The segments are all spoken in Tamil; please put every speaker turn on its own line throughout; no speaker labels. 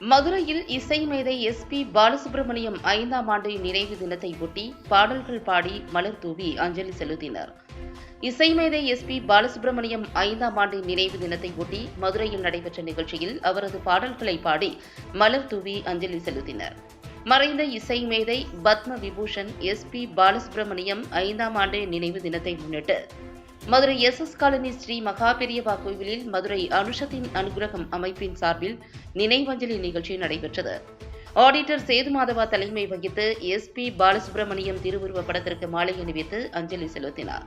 மதுரையில் இசை மேதை எஸ் பி பாலசுப்ரமணியம் ஐந்தாம் ஆண்டு நினைவு தினத்தை ஒட்டி பாடல்கள் பாடி மலர் தூவி அஞ்சலி செலுத்தினர். இசை மேதை எஸ் பி பாலசுப்ரமணியம் ஐந்தாம் ஆண்டு நினைவு தினத்தை ஒட்டி மதுரையில் நடைபெற்ற நிகழ்ச்சியில் அவரது பாடல்களை பாடி மலர் தூவி அஞ்சலி செலுத்தினர். மறைந்த இசை மேதை பத்ம விபூஷன் எஸ் பி பாலசுப்ரமணியம் ஐந்தாம் ஆண்டு நினைவு தினத்தை முன்னிட்டு Madurai S S colony Sri Mahaperiyava கோவிலில் மதுரை அனுஷத்தின் அனுகிரகம் அமைப்பின் சார்பில் நினைவஞ்சலி நிகழ்ச்சி நடைபெற்றது. ஆடிட்டர் சேது மாதவா தலைமை வகித்து எஸ் பி பாலசுப்ரமணியம் திருவுருவ படத்திற்கு மாலை அணிவித்து அஞ்சலி செலுத்தினார்.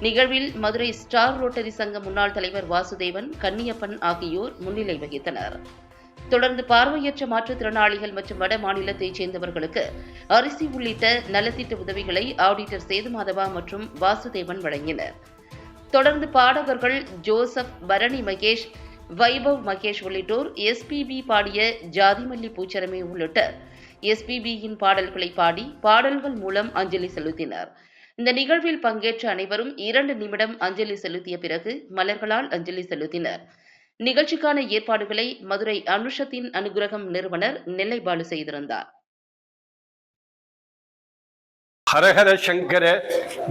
நிகழ்வில் மதுரை ஸ்டார் ரோட்டரி சங்க முன்னாள் தலைவர் வாசுதேவன் கன்னியப்பன் ஆகியோர் முன்னிலை வகித்தனர். தொடர்ந்து பார்வையற்ற மாற்றுத்திறனாளிகள் மற்றும் வட மாநிலத்தைச் சேர்ந்தவர்களுக்கு அரிசி உள்ளிட்ட நலத்திட்ட உதவிகளை ஆடிட்டர் சேதுமாதவா மற்றும் வாசுதேவன் வழங்கினர். தொடர்ந்து பாடகர்கள் ஜோசப் பரணி மகேஷ் வைபவ் மகேஷ் உள்ளிட்டோர் எஸ்பிபி பாடிய ஜாதிமல்லி பூச்சரமே உள்ளிட்ட எஸ்பிபியின் பாடல்களை பாடி பாடல்கள் மூலம் அஞ்சலி செலுத்தினர். இந்த நிகழ்வில் பங்கேற்ற அனைவரும் இரண்டு நிமிடம் அஞ்சலி செலுத்திய பிறகு மலர்களால் அஞ்சலி செலுத்தினர். நிகழ்ச்சிக்கான ஏற்பாடுகளை மதுரை அனுஷத்தின் அனுகிரகம் நிறுவனர் நெல்லை பாலு செய்திருந்தார்.
ஹரஹர சங்கர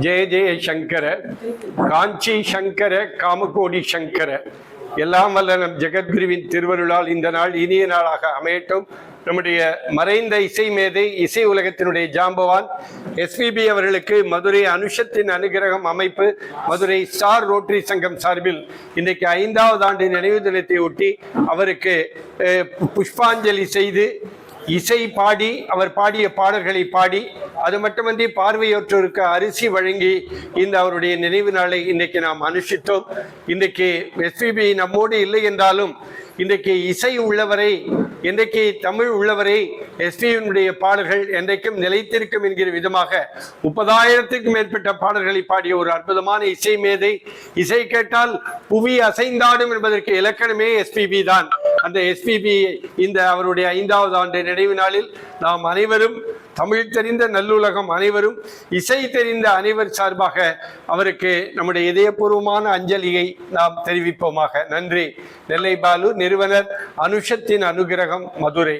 ஜெய ஜெய சங்கர காஞ்சி சங்கர காமகோடி சங்கர. எல்லாம் வல்ல நம் ஜெகத்குருவின் திருவருளால் இந்த நாள் இனிய நாளாக அமையட்டும். நம்முடைய மறைந்த இசை மேதை இசை உலகத்தினுடைய ஜாம்பவான் எஸ்பிபி அவர்களுக்கு மதுரை அனுஷத்தின் அனுகிரகம் அமைப்பு மதுரை ஸ்டார் ரோட்டரி சங்கம் சார்பில் இன்றைக்கு ஐந்தாவது ஆண்டு நினைவு தினத்தை ஒட்டி அவருக்கு புஷ்பாஞ்சலி செய்து இசை பாடி அவர் பாடிய பாடல்களை பாடி அது மட்டுமன்றி பார்வையற்றோருக்கு அரிசி வழங்கி இந்த அவருடைய நினைவு நாளை இன்றைக்கு நாம் அனுஷ்டித்தோம். இன்றைக்கு எஸ்பிபி நம்மோடு இல்லை என்றாலும் இன்றைக்கு இசை உள்ளவரை இன்றைக்கு தமிழ் உள்ளவரை எஸ்பியினுடைய பாடல்கள் என்றைக்கும் நிலைத்திருக்கும் என்கிற விதமாக முப்பதாயிரத்துக்கும் மேற்பட்ட பாடல்களை பாடிய ஒரு அற்புதமான இசை மேதை. இசை கேட்டால் புவி அசைந்தாடும் என்பதற்கு இலக்கணமே எஸ்பிபி தான். அந்த எஸ்பிபி இந்த அவருடைய ஐந்தாவது ஆண்டு நினைவு நாளில் நாம் அனைவரும் தமிழ் தெரிந்த நல்லுலகம் அனைவரும் இசை தெரிந்த அனைவர் சார்பாக அவருக்கு நம்முடைய இதயபூர்வமான அஞ்சலியை நாம் தெரிவிப்போமாக. நன்றி. நெல்லை பாலு நிறுவனர் அனுஷத்தின் அனுகிரகம் மதுரை.